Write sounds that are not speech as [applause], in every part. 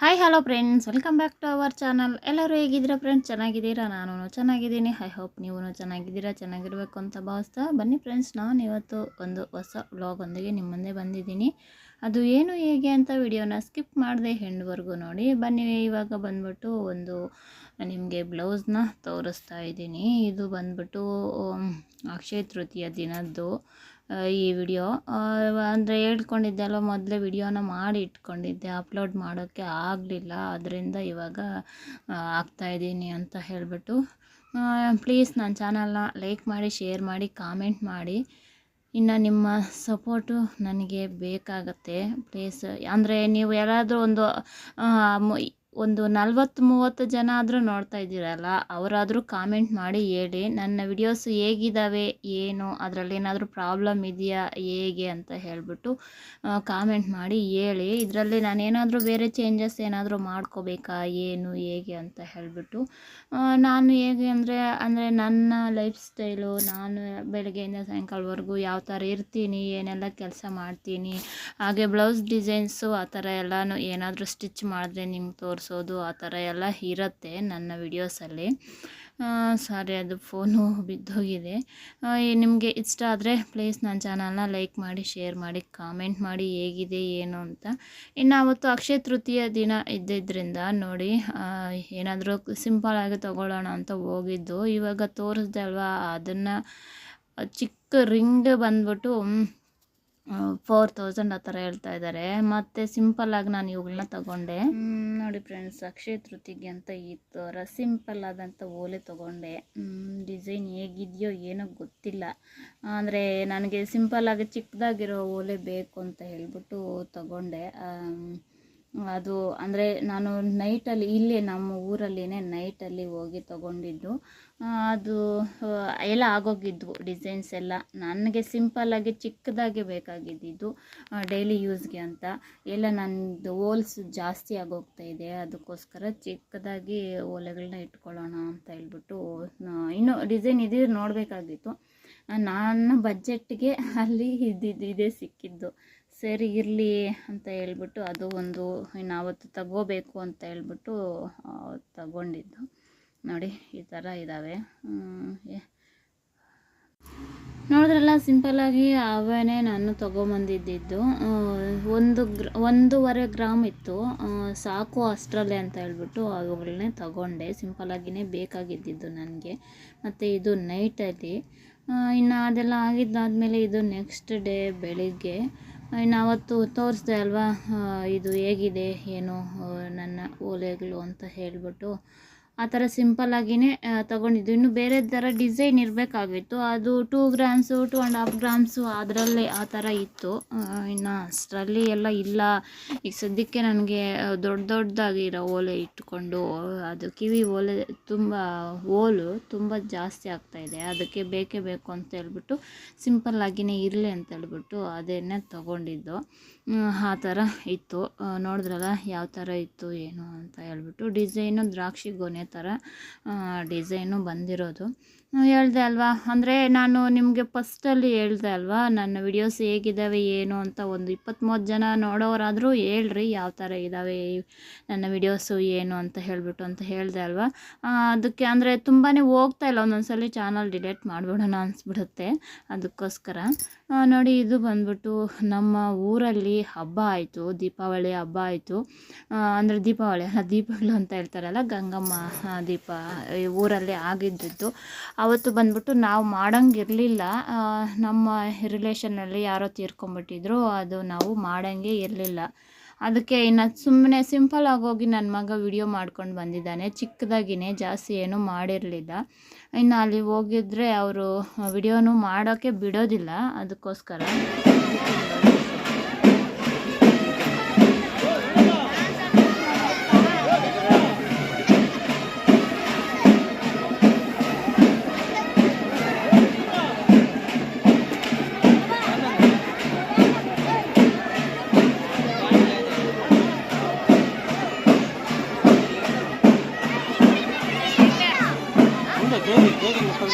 Hi hello friends welcome back to our channel ಎಲ್ಲರೂ ಹೇಗಿದ್ದೀರಾ friends ಚೆನ್ನಾಗಿದ್ದೀರಾ? ನಾನು ಚೆನ್ನಾಗಿದ್ದೀನಿ. ಐ ಹೋಪ್ ನೀವು ಚೆನ್ನಾಗಿದ್ದೀರಾ? ಚೆನ್ನಾಗಿರಬೇಕು ಅಂತ ಭಾವಿಸ್ತಾ ಬನ್ನಿ ಫ್ರೆಂಡ್ಸ್ ನಾನು ಇವತ್ತು ಒಂದು ಹೊಸ ವ್ಲಾಗೊಂದಿಗೆ ನಿಮ್ಮ ಮುಂದೆ ಬಂದಿದ್ದೀನಿ. ಅದು ಏನು, ಹೇಗೆ ಅಂತ ವಿಡಿಯೋನ ಸ್ಕಿಪ್ ಮಾಡಿದೆ ಹೆಣ್ಣುವರೆಗೂ ನೋಡಿ. ಬನ್ನಿ, ಇವಾಗ ಬಂದ್ಬಿಟ್ಟು ಒಂದು ನಿಮಗೆ ಬ್ಲೌಸ್ನ ತೋರಿಸ್ತಾ ಇದ್ದೀನಿ. ಇದು ಬಂದ್ಬಿಟ್ಟು ಅಕ್ಷಯ ತೃತೀಯ ದಿನದ್ದು. ಈ ವಿಡಿಯೋ ಅಂದರೆ ಹೇಳ್ಕೊಂಡಿದ್ದೆ ಅಲ್ವ ಮೊದಲೇ ವಿಡಿಯೋನ ಮಾಡಿ ಇಟ್ಕೊಂಡಿದ್ದೆ. ಅಪ್ಲೋಡ್ ಮಾಡೋಕ್ಕೆ ಆಗಲಿಲ್ಲ. ಅದರಿಂದ ಇವಾಗ ಆಗ್ತಾ ಇದ್ದೀನಿ ಅಂತ ಹೇಳಿಬಿಟ್ಟು ಪ್ಲೀಸ್ ನನ್ನ ಚಾನಲ್ನ ಲೈಕ್ ಮಾಡಿ, ಶೇರ್ ಮಾಡಿ, ಕಾಮೆಂಟ್ ಮಾಡಿ. ಇನ್ನು ನಿಮ್ಮ ಸಪೋರ್ಟು ನನಗೆ ಬೇಕಾಗತ್ತೆ. ಪ್ಲೀಸ್, ಅಂದರೆ ನೀವು ಯಾರಾದರೂ ಒಂದು ಒಂದು ನಲ್ವತ್ತು ಮೂವತ್ತು ಜನ ಆದರೂ ನೋಡ್ತಾ ಇದ್ದೀರಲ್ಲ, ಅವರಾದರೂ ಕಾಮೆಂಟ್ ಮಾಡಿ ಹೇಳಿ. ನನ್ನ ವಿಡಿಯೋಸ್ ಹೇಗಿದ್ದಾವೆ ಏನು, ಅದರಲ್ಲಿ ಏನಾದರೂ ಪ್ರಾಬ್ಲಮ್ ಇದೆಯಾ, ಹೇಗೆ ಅಂತ ಹೇಳಿಬಿಟ್ಟು ಕಾಮೆಂಟ್ ಮಾಡಿ ಹೇಳಿ. ಇದರಲ್ಲಿ ನಾನೇನಾದರೂ ಬೇರೆ ಚೇಂಜಸ್ ಏನಾದರೂ ಮಾಡ್ಕೋಬೇಕಾ, ಏನು, ಹೇಗೆ ಅಂತ ಹೇಳಿಬಿಟ್ಟು ನಾನು ಹೇಗೆ ಅಂದರೆ ಅಂದರೆ ನನ್ನ ಲೈಫ್ ಸ್ಟೈಲು ನಾನು ಬೆಳಗ್ಗೆಯಿಂದ ಸಾಯಂಕಾಲವರೆಗೂ ಯಾವ ಥರ ಇರ್ತೀನಿ, ಏನೆಲ್ಲ ಕೆಲಸ ಮಾಡ್ತೀನಿ, ಹಾಗೆ ಬ್ಲೌಸ್ ಡಿಸೈನ್ಸು ಆ ಥರ ಎಲ್ಲನೂ ಏನಾದರೂ ಸ್ಟಿಚ್ ಮಾಡಿದ್ರೆ ನಿಮ್ಗೆ ತೋರಿಸೋದು ಆ ಥರ ಎಲ್ಲ ಇರುತ್ತೆ ನನ್ನ ವಿಡಿಯೋಸಲ್ಲಿ. ಸಾರಿ ಅದು ಫೋನು [laughs] ಬಿದ್ದೋಗಿದೆ. ನಿಮಗೆ ಇಷ್ಟ ಆದರೆ ಪ್ಲೀಸ್ ನನ್ನ ಚಾನಲ್ನ ಲೈಕ್ ಮಾಡಿ, ಶೇರ್ ಮಾಡಿ, ಕಾಮೆಂಟ್ ಮಾಡಿ ಹೇಗಿದೆ, ಏನು ಅಂತ. ಇನ್ನು ಅವತ್ತು ಅಕ್ಷಯ ತೃತೀಯ ದಿನ ಇದ್ದಿದ್ದರಿಂದ ನೋಡಿ ಏನಾದರೂ ಸಿಂಪಲಾಗಿ ತೊಗೊಳ್ಳೋಣ ಅಂತ ಹೋಗಿದ್ದು. ಇವಾಗ ತೋರಿಸ್ದೆ ಅಲ್ವಾ, ಅದನ್ನು ಚಿಕ್ಕ ರಿಂಗ್ ಬಂದ್ಬಿಟ್ಟು ಫೋರ್ ತೌಸಂಡ್ ಆ ಥರ ಹೇಳ್ತಾ ಇದ್ದಾರೆ. ಮತ್ತು ಸಿಂಪಲ್ಲಾಗಿ ನಾನು ಇವುಗಳನ್ನ ತಗೊಂಡೆ. ನೋಡಿ ಫ್ರೆಂಡ್ಸ್ ಅಕ್ಷಯ ತೃತಿಗೆ ಅಂತ ಈ ಥರ ಸಿಂಪಲ್ ಆದಂಥ ಓಲೆ ತಗೊಂಡೆ. ಡಿಸೈನ್ ಹೇಗಿದೆಯೋ ಏನೋ ಗೊತ್ತಿಲ್ಲ. ಅಂದರೆ ನನಗೆ ಸಿಂಪಲ್ಲಾಗಿ ಚಿಕ್ಕದಾಗಿರೋ ಓಲೆ ಬೇಕು ಅಂತ ಹೇಳ್ಬಿಟ್ಟು ತಗೊಂಡೆ. ಅದು ಅಂದರೆ ನಾನು ನೈಟಲ್ಲಿ ಇಲ್ಲೇ ನಮ್ಮ ಊರಲ್ಲಿನೇ ನೈಟಲ್ಲಿ ಹೋಗಿ ತಗೊಂಡಿದ್ದು. ಅದು ಎಲ್ಲ ಆಗೋಗಿದ್ವು ಡಿಸೈನ್ಸ್ ಎಲ್ಲ. ನನಗೆ ಸಿಂಪಲ್ಲಾಗಿ ಚಿಕ್ಕದಾಗಿ ಬೇಕಾಗಿದ್ದಿದ್ದು ಡೈಲಿ ಯೂಸ್ಗೆ ಅಂತ. ಎಲ್ಲ ನನ್ನದು ಹೋಲ್ಸ್ ಜಾಸ್ತಿ ಆಗೋಗ್ತಾ ಇದೆ. ಅದಕ್ಕೋಸ್ಕರ ಚಿಕ್ಕದಾಗಿ ಓಲೆಗಳನ್ನ ಇಟ್ಕೊಳ್ಳೋಣ ಅಂತ ಹೇಳ್ಬಿಟ್ಟು ಇನ್ನೂ ಡಿಸೈನ್ ಇದ್ರೆ ನೋಡಬೇಕಾಗಿತ್ತು. ನನ್ನ ಬಜೆಟ್ಗೆ ಅಲ್ಲಿ ಇದ್ದಿದ್ದು ಇದೇ ಸಿಕ್ಕಿದ್ದು. ಸರಿ ಇರಲಿ ಅಂತ ಹೇಳ್ಬಿಟ್ಟು ಅದು ಒಂದು ಇನ್ನು ಅವತ್ತು ತಗೋಬೇಕು ಅಂತ ಹೇಳ್ಬಿಟ್ಟು ತಗೊಂಡಿದ್ದು. ನೋಡಿ ಈ ಥರ ಇದ್ದಾವೆ ನೋಡಿದ್ರಲ್ಲ ಸಿಂಪಲ್ಲಾಗಿ ಅವನೇ ನಾನು ತೊಗೊಂಬಂದಿದ್ದಿದ್ದು ಆ, ಒಂದು ಗ್ರ ಒಂದೂವರೆ ಗ್ರಾಮ್ ಇತ್ತು. ಸಾಕು ಅಷ್ಟರಲ್ಲೇ ಅಂತ ಹೇಳ್ಬಿಟ್ಟು ಅವುಗಳನ್ನೇ ತಗೊಂಡೆ. ಸಿಂಪಲ್ಲಾಗಿಯೇ ಬೇಕಾಗಿದ್ದಿದ್ದು ನನಗೆ. ಮತ್ತು ಇದು ನೈಟಲ್ಲಿ ಇನ್ನು ಅದೆಲ್ಲ ಆಗಿದ್ದಾದಮೇಲೆ ಇದು ನೆಕ್ಸ್ಟ್ ಡೇ ಬೆಳಿಗ್ಗೆ, ಇನ್ನು ಅವತ್ತು ತೋರಿಸ್ದೆ ಅಲ್ವಾ ಇದು ಹೇಗಿದೆ, ಏನು ನನ್ನ ಓಲೆಗಳು ಅಂತ ಹೇಳಿಬಿಟ್ಟು ಆ ಥರ ಸಿಂಪಲ್ಲಾಗಿಯೇ ತೊಗೊಂಡಿದ್ದು. ಇನ್ನು ಬೇರೆ ಥರ ಡಿಸೈನ್ ಇರಬೇಕಾಗಿತ್ತು. ಅದು two grams two and half grams ಅದರಲ್ಲೇ ಆ ಥರ ಇತ್ತು. ಇನ್ನು ಅಷ್ಟರಲ್ಲಿ ಎಲ್ಲ ಇಲ್ಲ. ಈಗ ಸದ್ಯಕ್ಕೆ ನನಗೆ ದೊಡ್ಡ ದೊಡ್ಡದಾಗಿರೋ ಓಲೆ ಇಟ್ಕೊಂಡು, ಅದು ಕಿವಿ ಓಲೆ ತುಂಬ, ಓಲು ತುಂಬ ಜಾಸ್ತಿ ಆಗ್ತಾಯಿದೆ ಅದಕ್ಕೆ ಬೇಕೇ ಬೇಕು ಅಂತ ಹೇಳ್ಬಿಟ್ಟು ಸಿಂಪಲ್ಲಾಗಿಯೇ ಇರಲಿ ಅಂತ ಹೇಳ್ಬಿಟ್ಟು ಅದನ್ನೇ ತೊಗೊಂಡಿದ್ದು. ಆ ಥರ ಇತ್ತು. ನೋಡಿದ್ರಲ್ಲ, ಯಾವ ಥರ ಇತ್ತು, ಏನು ಅಂತ ಹೇಳ್ಬಿಟ್ಟು ಡಿಸೈನು ದ್ರಾಕ್ಷಿ ಗೊನೆ ಥರ ಡಿಸೈನು ಬಂದಿರೋದು. ಹೇಳ್ದೆ ಅಲ್ವಾ? ಅಂದರೆ ನಾನು ನಿಮಗೆ ಫಸ್ಟಲ್ಲಿ ಹೇಳ್ದೆ ಅಲ್ವಾ? ನನ್ನ ವಿಡಿಯೋಸ್ ಹೇಗಿದ್ದಾವೆ ಏನು ಅಂತ ಒಂದು ಇಪ್ಪತ್ತ್ಮೂವತ್ತು ಜನ ನೋಡೋರಾದರೂ ಹೇಳ್ರಿ ಯಾವ ಥರ ಇದ್ದಾವೆ ನನ್ನ ವಿಡಿಯೋಸು ಏನು ಅಂತ ಹೇಳಿಬಿಟ್ಟು ಅಂತ ಹೇಳಿದೆ ಅಲ್ವಾ? ಅದಕ್ಕೆ ಅಂದರೆ ತುಂಬಾ ಹೋಗ್ತಾ ಇಲ್ಲ, ಒಂದೊಂದ್ಸಲ ಚಾನಲ್ ಡಿಲೇಟ್ ಮಾಡಿಬಿಡೋಣ ಅನಿಸ್ಬಿಡುತ್ತೆ ಅದಕ್ಕೋಸ್ಕರ. ನೋಡಿ ಇದು ಬಂದ್ಬಿಟ್ಟು ನಮ್ಮ ಊರಲ್ಲಿ ಹಬ್ಬ ಆಯಿತು, ದೀಪಾವಳಿ ಹಬ್ಬ ಆಯಿತು. ಅಂದರೆ ದೀಪಾವಳಿ ಅಲ್ಲ, ದೀಪಗಳು ಅಂತ ಹೇಳ್ತಾರಲ್ಲ, ಗಂಗಮ್ಮ ದೀಪ ಊರಲ್ಲಿ ಆಗಿದ್ದಿದ್ದು. ಅವತ್ತು ಬಂದ್ಬಿಟ್ಟು ನಾವು ಮಾಡಂಗಿರಲಿಲ್ಲ. ನಮ್ಮ ರಿಲೇಷನಲ್ಲಿ ಯಾರೋ ತೀರ್ಕೊಂಬಿಟ್ಟಿದ್ರು ಅದು ನಾವು ಮಾಡೋಂಗೆ ಇರಲಿಲ್ಲ. ಅದಕ್ಕೆ ಇನ್ನು ಸುಮ್ಮನೆ ಸಿಂಪಲ್ ಆಗೋಗಿ ನನ್ನ ಮಗ ವಿಡಿಯೋ ಮಾಡ್ಕೊಂಡು ಬಂದಿದ್ದಾನೆ. ಚಿಕ್ಕದಾಗಿನೇ ಜಾಸ್ತಿ ಏನೂ ಮಾಡಿರಲಿಲ್ಲ. ಇನ್ನು ಅಲ್ಲಿ ಹೋಗಿದ್ರೆ ಅವರು ವಿಡಿಯೋನು ಮಾಡೋಕ್ಕೆ ಬಿಡೋದಿಲ್ಲ. ಅದಕ್ಕೋಸ್ಕರ.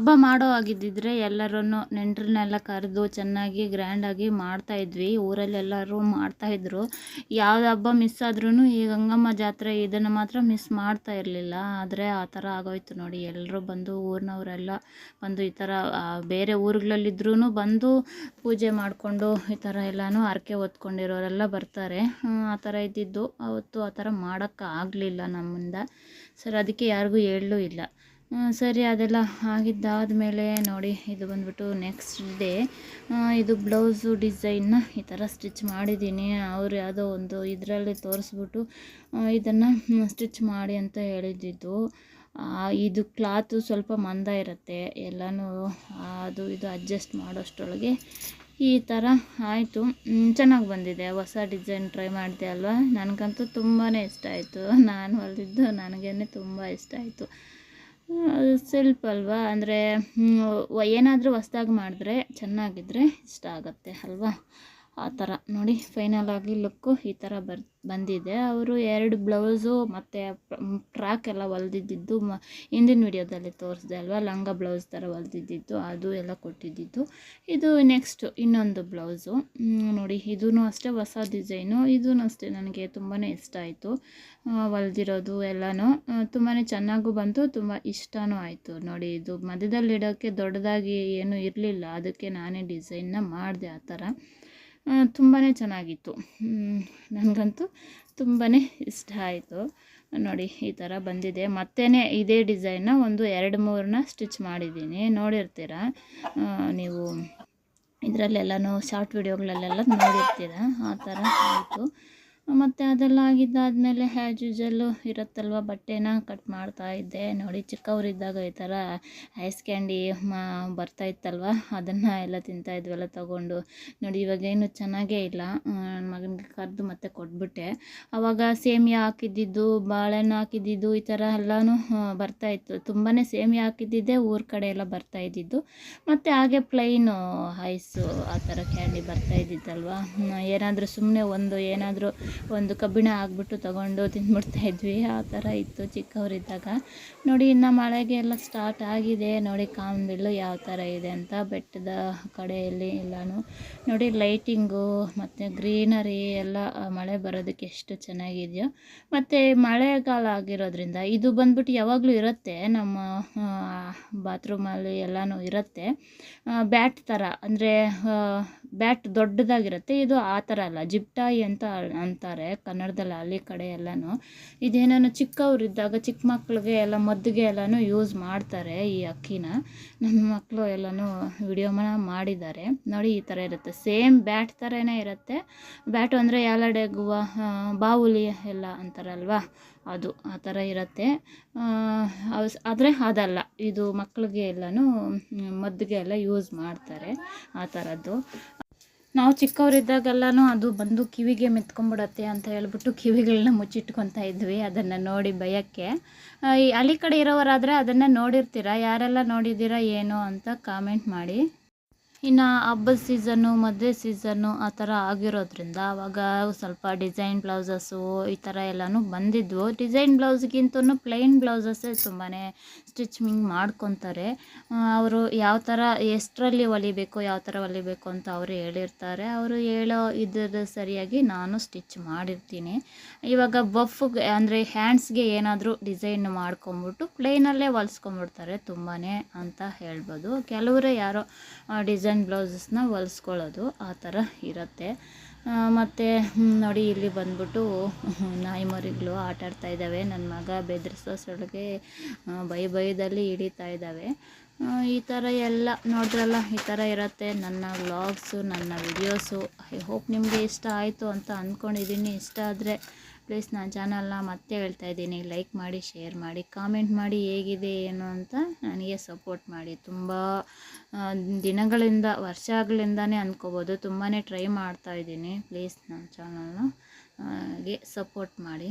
ಹಬ್ಬ ಮಾಡೋ ಆಗಿದ್ದಿದ್ರೆ ಎಲ್ಲರೂ ನೆಂಟರನ್ನೆಲ್ಲ ಕರೆದು ಚೆನ್ನಾಗಿ ಗ್ರ್ಯಾಂಡಾಗಿ ಮಾಡ್ತಾಯಿದ್ವಿ ಊರಲ್ಲಿ ಎಲ್ಲರೂ ಮಾಡ್ತಾಯಿದ್ರು ಯಾವ್ದು ಹಬ್ಬ ಮಿಸ್ ಆದ್ರೂ ಈ ಗಂಗಮ್ಮ ಜಾತ್ರೆ ಇದನ್ನು ಮಾತ್ರ ಮಿಸ್ ಮಾಡ್ತಾ ಇರಲಿಲ್ಲ. ಆದರೆ ಆ ಥರ ಆಗೋಯ್ತು ನೋಡಿ. ಎಲ್ಲರೂ ಬಂದು ಊರಿನವರೆಲ್ಲ ಬಂದು ಈ ಥರ ಬೇರೆ ಊರುಗಳಲ್ಲಿದ್ರೂ ಬಂದು ಪೂಜೆ ಮಾಡಿಕೊಂಡು ಈ ಥರ ಎಲ್ಲನೂ ಹರಕೆ ಹೊತ್ಕೊಂಡಿರೋರೆಲ್ಲ ಬರ್ತಾರೆ. ಆ ಥರ ಇದ್ದಿದ್ದು. ಅವತ್ತು ಆ ಥರ ಮಾಡೋಕ್ಕಾಗಲಿಲ್ಲ ನಮ್ಮಿಂದ. ಸರ್, ಅದಕ್ಕೆ ಯಾರಿಗೂ ಹೇಳಲೂ ಇಲ್ಲ. ಸರಿ, ಅದೆಲ್ಲ ಆಗಿದ್ದಾದಮೇಲೆ ನೋಡಿ, ಇದು ಬಂದ್ಬಿಟ್ಟು ನೆಕ್ಸ್ಟ್ ಡೇ ಇದು ಬ್ಲೌಸು ಡಿಸೈನ್ನ ಈ ಥರ ಸ್ಟಿಚ್ ಮಾಡಿದ್ದೀನಿ. ಅವ್ರು ಯಾವುದೋ ಒಂದು ಇದರಲ್ಲಿ ತೋರಿಸ್ಬಿಟ್ಟು ಇದನ್ನು ಸ್ಟಿಚ್ ಮಾಡಿ ಅಂತ ಹೇಳಿದ್ದಿದ್ದು ಇದು ಕ್ಲಾತು ಸ್ವಲ್ಪ ಮಂದ ಇರುತ್ತೆ. ಎಲ್ಲನೂ ಅದು ಇದು ಅಡ್ಜಸ್ಟ್ ಮಾಡೋಷ್ಟರೊಳಗೆ ಈ ಥರ ಆಯಿತು. ಚೆನ್ನಾಗಿ ಬಂದಿದೆ. ಹೊಸ ಡಿಸೈನ್ ಟ್ರೈ ಮಾಡಿದೆ ಅಲ್ವಾ? ನನಗಂತೂ ತುಂಬಾ ಇಷ್ಟ ಆಯಿತು. ನಾನು ಹೊಲಿದ್ದು ನನಗೇ ತುಂಬ ಇಷ್ಟ ಆಯಿತು. ಸ್ವಲ್ಪ ಅಲ್ವಾ? ಅಂದರೆ ಏನಾದರೂ ಹೊಸ್ದಾಗಿ ಮಾಡಿದ್ರೆ ಚೆನ್ನಾಗಿದ್ದರೆ ಇಷ್ಟ ಆಗುತ್ತೆ ಅಲ್ವಾ? ಆ ಥರ ನೋಡಿ ಫೈನಲ್ ಆಗಿ ಲುಕ್ಕು ಈ ಥರ ಬರ್, ಬಂದಿದೆ. ಅವರು ಎರಡು ಬ್ಲೌಸು ಮತ್ತು ಟ್ರ್ಯಾಕ್ ಎಲ್ಲ ಹೊಲ್ದಿದ್ದು ಮ, ಹಿಂದಿನ ವಿಡಿಯೋದಲ್ಲಿ ತೋರಿಸ್ದೆ ಅಲ್ವಾ? ಲಂಗ ಬ್ಲೌಸ್ ಥರ ಹೊಲ್ದಿದ್ದು ಅದು ಎಲ್ಲ ಕೊಟ್ಟಿದ್ದಿದ್ದು. ಇದು ನೆಕ್ಸ್ಟು ಇನ್ನೊಂದು ಬ್ಲೌಸು ನೋಡಿ ಇದೂ ಅಷ್ಟೇ ಹೊಸ ಡಿಸೈನು ಇದೂ ಅಷ್ಟೇ ನನಗೆ ತುಂಬಾ ಇಷ್ಟ ಆಯಿತು. ಹೊಲ್ದಿರೋದು ಎಲ್ಲನೂ. ತುಂಬಾ ಚೆನ್ನಾಗೂ ಬಂತು, ತುಂಬ ಇಷ್ಟನೂ ಆಯಿತು. ನೋಡಿ, ಇದು ಮಧ್ಯದಲ್ಲಿ ಇಡೋಕ್ಕೆ ದೊಡ್ಡದಾಗಿ ಏನೂ ಇರಲಿಲ್ಲ. ಅದಕ್ಕೆ ನಾನೇ ಡಿಸೈನ್ನ ಮಾಡಿದೆ ಆ ಥರ ತುಂಬಾ ಚೆನ್ನಾಗಿತ್ತು. ನನಗಂತೂ ತುಂಬಾ ಇಷ್ಟ ಆಯಿತು. ನೋಡಿ, ಈ ಥರ ಬಂದಿದೆ. ಮತ್ತೇ ಇದೇ ಡಿಸೈನ್ನ ಒಂದು ಎರಡು ಮೂರನ್ನ ಸ್ಟಿಚ್ ಮಾಡಿದ್ದೀನಿ. ನೋಡಿರ್ತೀರ? ನೀವು ಇದರಲ್ಲೆಲ್ಲನೂ ಶಾರ್ಟ್ ವಿಡಿಯೋಗಳಲ್ಲೆಲ್ಲ ನೋಡಿರ್ತೀರ? ಆ ಥರ ಆಯಿತು. ಮತ್ತು ಅದೆಲ್ಲ ಆಗಿದ್ದಾದಮೇಲೆ ಹ್ಯಾಸ್ ಯೂಶಲ್ಲು ಇರುತ್ತಲ್ವ? ಬಟ್ಟೆನ ಕಟ್ ಮಾಡ್ತಾ ಇದ್ದೆ. ನೋಡಿ, ಚಿಕ್ಕವರಿದ್ದಾಗ ಈ ಥರ ಐಸ್ ಕ್ಯಾಂಡಿ ಮಾ, ಬರ್ತಾ ಇತ್ತಲ್ವ? ಅದನ್ನು ಎಲ್ಲ ತಿಂತಾ ಇದ್ವಲ್ಲ ತಗೊಂಡು. ನೋಡಿ, ಇವಾಗ ಏನು ಚೆನ್ನಾಗೇ ಇಲ್ಲ. ನನ್ನ ಮಗನಿಗೆ ಕರೆದು ಮತ್ತೆ ಕೊಟ್ಬಿಟ್ಟೆ. ಆವಾಗ ಸೇಮಿಯಾ ಹಾಕಿದ್ದಿದ್ದು, ಬಾಳೆಹಣ್ಣು ಹಾಕಿದ್ದಿದ್ದು, ಈ ಥರ ಎಲ್ಲನೂ ಬರ್ತಾ ಇತ್ತು. ತುಂಬಾ ಸೇಮಿಯಾ ಹಾಕಿದ್ದಿದ್ದೆ, ಊರ ಕಡೆ ಎಲ್ಲ ಬರ್ತಾ ಇದ್ದಿದ್ದು. ಮತ್ತು ಹಾಗೆ ಪ್ಲೈನು ಐಸು ಆ ಥರ ಕ್ಯಾಂಡಿ ಬರ್ತಾ ಇದ್ದಿತ್ತಲ್ವ? ಏನಾದರೂ ಸುಮ್ಮನೆ ಒಂದು ಏನಾದರೂ ಒಂದು ಕಬ್ಬಿಣ ಆಗಿಬಿಟ್ಟು ತಗೊಂಡು ತಿಂದ್ಬಿಡ್ತಾ ಇದ್ವಿ. ಆ ಥರ ಇತ್ತು ಚಿಕ್ಕವರಿದ್ದಾಗ. ನೋಡಿ, ಇನ್ನು ಮಳೆಗೆ ಎಲ್ಲ ಸ್ಟಾರ್ಟ್ ಆಗಿದೆ. ನೋಡಿ ಕಾಮನಬಿಲ್ಲು ಯಾವ ಥರ ಇದೆ ಅಂತ ಬೆಟ್ಟದ ಕಡೆಯಲ್ಲಿ ಎಲ್ಲನೂ. ನೋಡಿ ಲೈಟಿಂಗು ಮತ್ತು ಗ್ರೀನರಿ ಎಲ್ಲ ಮಳೆ ಬರೋದಕ್ಕೆ ಎಷ್ಟು ಚೆನ್ನಾಗಿದೆಯೋ. ಮತ್ತು ಮಳೆಗಾಲ ಆಗಿರೋದ್ರಿಂದ ಇದು ಬಂದ್ಬಿಟ್ಟು ಯಾವಾಗಲೂ ಇರುತ್ತೆ. ನಮ್ಮ ಬಾತ್ರೂಮಲ್ಲಿ ಎಲ್ಲನೂ ಇರುತ್ತೆ. ಬ್ಯಾಟ್ ಥರ. ಅಂದರೆ ಬ್ಯಾಟ್ ದೊಡ್ಡದಾಗಿರುತ್ತೆ. ಇದು ಆ ಥರ ಅಲ್ಲ. ಜಿಪ್ಟಾಯಿ ಅಂತ ಅಂತಾರೆ ಕನ್ನಡದಲ್ಲಿ ಹಳ್ಳಿ ಕಡೆ ಎಲ್ಲನೂ. ಇದೇನೋ ಚಿಕ್ಕವರಿದ್ದಾಗ ಚಿಕ್ಕ ಮಕ್ಳಿಗೆ ಎಲ್ಲ ಮದ್ದಿಗೆ ಎಲ್ಲನೂ ಯೂಸ್ ಮಾಡ್ತಾರೆ ಈ ಅಕ್ಕಿನ. ನನ್ನ ಮಕ್ಕಳು ಎಲ್ಲನೂ ವಿಡಿಯೋನ ಮಾಡಿದ್ದಾರೆ. ನೋಡಿ ಈ ಥರ ಇರುತ್ತೆ. ಸೇಮ್ ಬ್ಯಾಟ್ ಥರನೇ ಇರುತ್ತೆ. ಬ್ಯಾಟು ಅಂದರೆ ಯಾಲಡೆಗುವ ಬಾವುಲಿ ಎಲ್ಲ ಅಂತಾರಲ್ವಾ? ಅದು ಆ ಥರ ಇರುತ್ತೆ. ಆದರೆ ಅದಲ್ಲ. ಇದು ಮಕ್ಕಳಿಗೆ ಎಲ್ಲನೂ ಮದ್ದಿಗೆ ಎಲ್ಲ ಯೂಸ್ ಮಾಡ್ತಾರೆ ಆ ಥರದ್ದು. ನಾವು ಚಿಕ್ಕವರಿದ್ದಾಗೆಲ್ಲನೂ ಅದು ಬಂದು ಕಿವಿಗೆ ಮೆತ್ಕೊಂಡ್ಬಿಡತ್ತೆ ಅಂತ ಹೇಳ್ಬಿಟ್ಟು ಕಿವಿಗಳನ್ನ ಮುಚ್ಚಿಟ್ಕೊತಾ ಇದ್ವಿ ಅದನ್ನು ನೋಡಿ ಭಯಕ್ಕೆ ಈ ಹಳ್ಳಿ ಕಡೆ ಇರೋವರಾದರೆ ಅದನ್ನು ನೋಡಿರ್ತೀರ? ಯಾರೆಲ್ಲ ನೋಡಿದ್ದೀರಾ, ಏನು ಅಂತ ಕಾಮೆಂಟ್ ಮಾಡಿ. ಇನ್ನು ಹಬ್ಬದ ಸೀಸನ್ನು ಮದುವೆ ಸೀಸನ್ನು ಆ ಥರ ಆಗಿರೋದ್ರಿಂದ ಅವಾಗ ಸ್ವಲ್ಪ ಡಿಸೈನ್ ಬ್ಲೌಸಸ್ಸು ಈ ಥರ ಎಲ್ಲನೂ ಬಂದಿದ್ವು. ಡಿಸೈನ್ ಬ್ಲೌಸ್ಗಿಂತನೂ ಪ್ಲೈನ್ ಬ್ಲೌಸಸ್ಸೇ ತುಂಬಾ ಸ್ಟಿಚಿಂಗ್ ಮಾಡ್ಕೊತಾರೆ. ಅವರು ಯಾವ ಥರ ಎಷ್ಟರಲ್ಲಿ ಹೊಲಿಬೇಕು, ಯಾವ ಥರ ಹೊಲಿಬೇಕು ಅಂತ ಅವರು ಹೇಳಿರ್ತಾರೆ. ಅವರು ಹೇಳೋ ಇದ್ರ ಸರಿಯಾಗಿ ನಾನು ಸ್ಟಿಚ್ ಮಾಡಿರ್ತೀನಿ. ಇವಾಗ ಬಫ್ಗೆ ಅಂದರೆ ಹ್ಯಾಂಡ್ಸ್ಗೆ ಏನಾದರೂ ಡಿಸೈನ್ ಮಾಡ್ಕೊಂಬಿಟ್ಟು ಪ್ಲೈನಲ್ಲೇ ಹೊಲಿಸ್ಕೊಂಬಿಡ್ತಾರೆ ತುಂಬಾ ಅಂತ ಹೇಳ್ಬೋದು. ಕೆಲವರೇ ಯಾರೋ ಡಿಸೈನ್ ಬ್ಲೌಸಸ್ನ ಹೊಲ್ಸ್ಕೊಳ್ಳೋದು ಆ ಥರ ಇರುತ್ತೆ. ಮತ್ತು ನೋಡಿ ಇಲ್ಲಿ ಬಂದ್ಬಿಟ್ಟು ನಾಯಿ ಮರಿಗಳು ಆಟ ಆಡ್ತಾ ಇದ್ದಾವೆ. ನನ್ನ ಮಗ ಬೆದರಿಸೋಷ್ಟೊಳಗೆ ಬೈ ಬೈದಲ್ಲಿ ಹಿಡಿತಾ ಇದ್ದಾವೆ. ಈ ಥರ ಎಲ್ಲ ನೋಡಿದ್ರಲ್ಲ, ಈ ಥರ ಇರುತ್ತೆ. ನನ್ನ ವ್ಲಾಗ್ಸು ನನ್ನ ವಿಡಿಯೋಸು ಐ ಹೋಪ್ ನಿಮಗೆ ಇಷ್ಟ ಆಯಿತು ಅಂತ ಅಂದ್ಕೊಂಡಿದ್ದೀನಿ ಇಷ್ಟ ಆದರೆ ಪ್ಲೀಸ್ ನನ್ನ ಚಾನಲ್ನ ಮತ್ತೆ ಹೇಳ್ತಾ ಇದ್ದೀನಿ. ಲೈಕ್ ಮಾಡಿ, ಶೇರ್ ಮಾಡಿ, ಕಾಮೆಂಟ್ ಮಾಡಿ ಹೇಗಿದೆ, ಏನು ಅಂತ ನನಗೆ ಸಪೋರ್ಟ್ ಮಾಡಿ. ತುಂಬ ದಿನಗಳಿಂದ, ವರ್ಷಗಳಿಂದನೇ ಅಂದ್ಕೋಬೋದು ತುಂಬಾ ಟ್ರೈ ಮಾಡ್ತಾ ಇದ್ದೀನಿ. ಪ್ಲೀಸ್ ನನ್ನ ಚಾನಲ್ನ ಗೆ ಸಪೋರ್ಟ್ ಮಾಡಿ.